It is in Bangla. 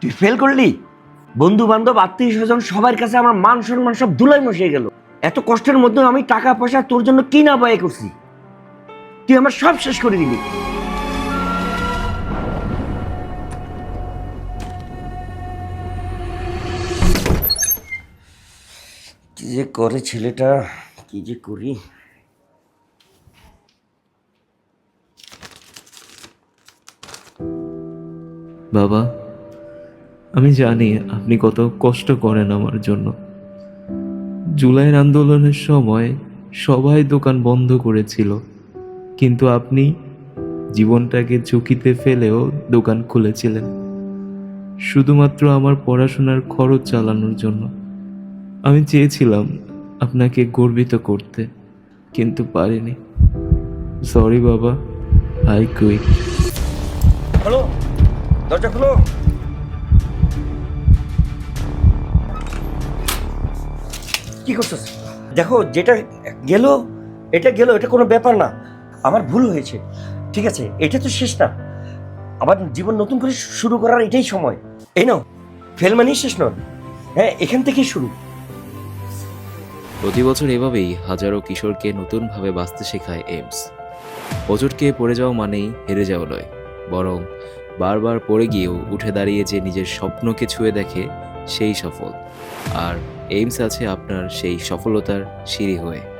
তুই ফেল করলি? বন্ধু বান্ধব আত্মীয় স্বজন সবার কাছে আমার মান সম্মান সব ধুলাই মশিয়ে গেল। এত কষ্টের মধ্যে আমি টাকা পয়সা তোর জন্য কি না ব্যয় করছি? তুই আমার সব শেষ করে দিলি। কি যে করে ছেলেটা, কি যে করি? বাবা আমি জানি আপনি কত কষ্ট করেন আমার জন্য। জুলাইয়ের আন্দোলনের সময় সবাই দোকান বন্ধ করেছিল, কিন্তু আপনি জীবনটাকে ঝুঁকিতে ফেলেও দোকান খুলেছিলেন। শুধুমাত্র আমার পড়াশোনার খরচ চালানোর জন্য। আমি চেয়েছিলাম আপনাকে গর্বিত করতে, কিন্তু পারিনি। সরি বাবা আই কুইট হ্যালো দরজা খুলো। কি করছিস দেখো, যেটা গেল, এটা গেল, এটা কোনো ব্যাপার না। আমার ভুল হয়েছে। ঠিক আছে, এটা তো শেষ না। আবার জীবন নতুন করে শুরু করার এটাই সময়। এই নাও ফেল মানেই শেষ নয়। হ্যাঁ এখান থেকেই শুরু। প্রতি বছর এভাবেই হাজারো কিশোরকে নতুনভাবে বাঁচতে শেখায় এইমস। হোঁচটকে পড়ে যাওয়া মানেই হেরে যাওয়া নয়, বরং বারবার পড়ে গিয়েও উঠে দাঁড়িয়ে যে নিজের স্বপ্নকে ছুঁয়ে দেখে সেই সফল। আর এইমস আছে আপনার সেই সফলতার সিঁড়ি হয়ে।